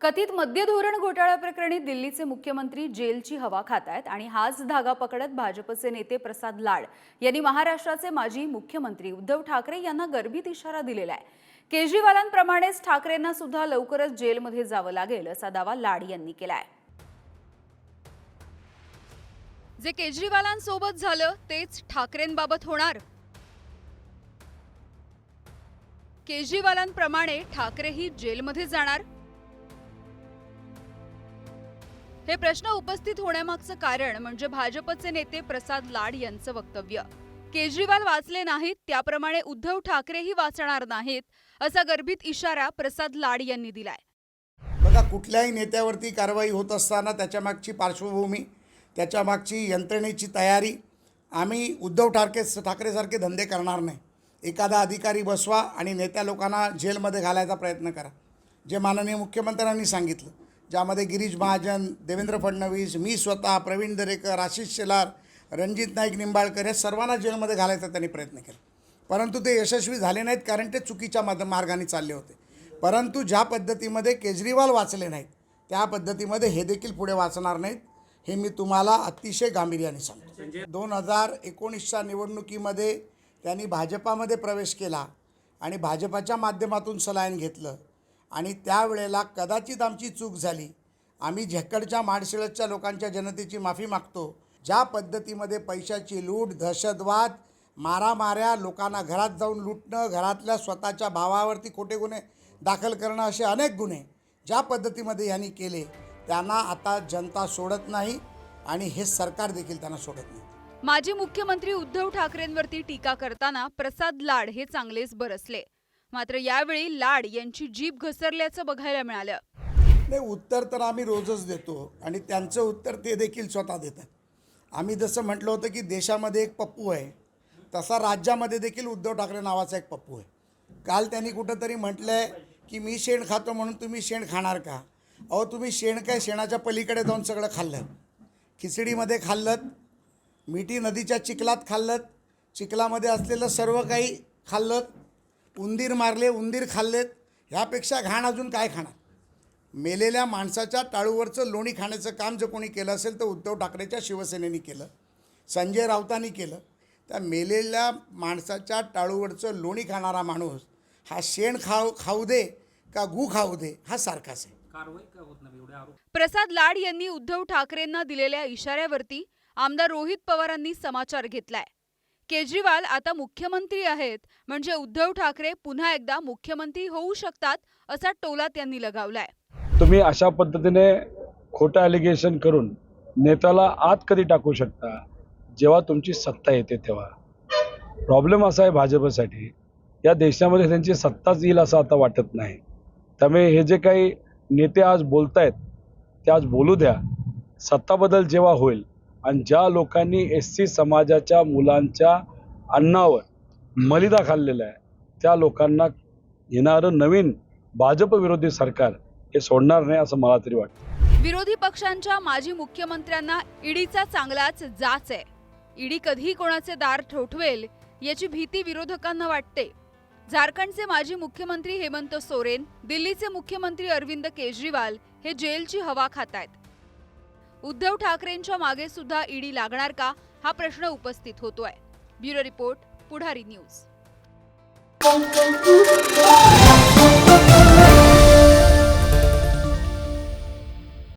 कथित मद्य धोरण घोटाळ्याप्रकरणी दिल्लीचे मुख्यमंत्री जेलची हवा खात आहेत आणि हाच धागा पकडत भाजपचे नेते प्रसाद लाड यांनी महाराष्ट्राचे माजी मुख्यमंत्री उद्धव ठाकरे यांना गर्भित इशारा दिलेला आहे. केजरीवालांप्रमाणेच ठाकरेंना सुद्धा लवकरच जेलमध्ये जावं लागेल असा दावा लाड यांनी केला आहे जे केजरीवालांसोबत झालं तेच ठाकरेंबाबत होणार. केजरीवालांप्रमाणे ठाकरेही जेलमध्ये जाणार. हे प्रश्न उपस्थित होण्यामागचं कारण म्हणजे भाजपचे नेते प्रसाद लाड यांचं वक्तव्य. केजरीवाल वाचले नाहीत त्याप्रमाणे उद्धव ठाकरेही वाचणार नाहीत असा गर्भित इशारा प्रसाद लाड यांनी दिलाय. बघा कुठल्याही नेत्यावरती कारवाई होत असताना त्याच्यामागची पार्श्वभूमी त्याच्यामागची यंत्रणेची तयारी आम्ही उद्धव ठाकरे ठाकरेसारखे धंदे करणार नाही. एखादा अधिकारी बसवा आणि नेत्या लोकांना जेलमध्ये घालायचा प्रयत्न करा. जे माननीय मुख्यमंत्र्यांनी सांगितलं. ज्यामध्ये गिरीश महाजन देवेंद्र फडणवीस मी स्वतः प्रवीण दरेकर आशिष शेलार रणजित नाईक निंबाळकर या सर्वांना जेलमध्ये घालायचा त्यांनी प्रयत्न केला. परंतु ते यशस्वी झाले नाहीत कारण ते चुकीच्या मध मार्गाने चालले होते. परंतु ज्या पद्धतीमध्ये केजरीवाल वाचले नाहीत त्या पद्धतीमध्ये हे देखील पुढे वाचणार नाहीत हे मी तुम्हाला अतिशय गांभीर्याने सांगतो. दोन हजार एकोणीसच्या निवडणुकीमध्ये त्यांनी भाजपामध्ये प्रवेश केला आणि भाजपाच्या माध्यमातून सलायन घेतलं. आणि त्यावेळेला कदाचित आमची चूक झाली. आम्ही झेकडच्या माडशिळसच्या लोकांच्या जनतेची माफी मागतो. ज्या पद्धतीमध्ये पैशाची लूट दहशतवाद मारामाऱ्या लोकांना घरात जाऊन लुटणं घरातल्या स्वतःच्या भावावरती खोटे गुन्हे दाखल करणं असे अनेक गुन्हे ज्या पद्धतीमध्ये यांनी केले त्यांना आता जनता सोडत नाही आणि हे सरकार देखील त्यांना सोडत नाही. माजी मुख्यमंत्री उद्धव ठाकरेंवरती टीका करताना प्रसाद लाड हे चांगलेच बरसले. मात्र यावेळी लाड यांची जीभ घसरल्याचं बघायला मिळालं. नाही उत्तर तर आम्ही रोजच देतो आणि त्यांचं उत्तर ते देखील स्वतः देतात. आम्ही जसं म्हटलं होतं की देशामध्ये एक पप्पू आहे तसा राज्यामध्ये देखील उद्धव ठाकरे नावाचा एक पप्पू आहे. काल त्यांनी कुठंतरी म्हटलं आहे की मी शेण खातो म्हणून तुम्ही शेण खाणार का? अहो तुम्ही शेण काय शेणाच्या पलीकडे जाऊन सगळं खाल्लं खिचडीमध्ये खाल्लं मिठी नदीच्या चिखलात खाल्लं चिखलामध्ये असलेलं सर्व काही खाल्लं उंदीर मारले उंदीर खाल्लेत ह्यापेक्षा घाण अजून काय खाणार? मेलेल्या माणसाच्या टाळूवरचं लोणी खाण्याचं काम जर कोणी केलं असेल तर उद्धव ठाकरेच्या शिवसेनेने केलं संजय राऊतांनी केलं. त्या मेलेल्या माणसाच्या टाळूवरचं लोणी खाणारा माणूस हा शेण खाऊ खाऊ दे का गू खाऊ दे हा सारखाच आहे. कारवाई का होत नाही एवढे आरोप? प्रसाद लाड यांनी उद्धव ठाकरेंना दिलेल्या इशाऱ्यावरती आमदार रोहित पवारांनी समाचार घेतलाय. केजरीवाल आता मुख्यमंत्री आहेत. म्हणजे उद्धव ठाकरे पुन्हा एकदा मुख्यमंत्री होऊ शकतात असा टोला त्यांनी लगावलाय. तुम्ही अशा पद्धतीने खोटं ॲलिगेशन करून नेत्याला आत कधी टाकू शकता? जेव्हा तुमची सत्ता येते तेव्हा. प्रॉब्लेम असा आहे भाजपसाठी या देशामध्ये त्यांची सत्ताच येईल असं आता वाटत नाही. त्यामुळे हे जे काही नेते आज बोलतायत ते आज बोलू द्या. सत्ताबद्दल जेव्हा होईल आणि ज्या लोकांनी एस सी समाजाच्या मुलांच्या अन्नावर मलिदा खाल्लेला आहे त्या लोकांना येणारं नवीन भाजप विरोधी सरकार हे सोडणार नाही असं मला तरी वाटतं. विरोधी पक्षांच्या माजी मुख्यमंत्र्यांना ईडीचा चांगलाच जाच आहे. ईडी कधी कोणाचे दार ठोठवेल याची भीती विरोधकांना वाटते. झारखंडचे माजी मुख्यमंत्री हेमंत सोरेन दिल्लीचे मुख्यमंत्री अरविंद केजरीवाल हे जेलची हवा आहेत उद्धव ठाकरेंच्या मागे सुद्धा ईडी लागणार का? हा प्रश्न उपस्थित होतोय. Bureau report Pudhari news.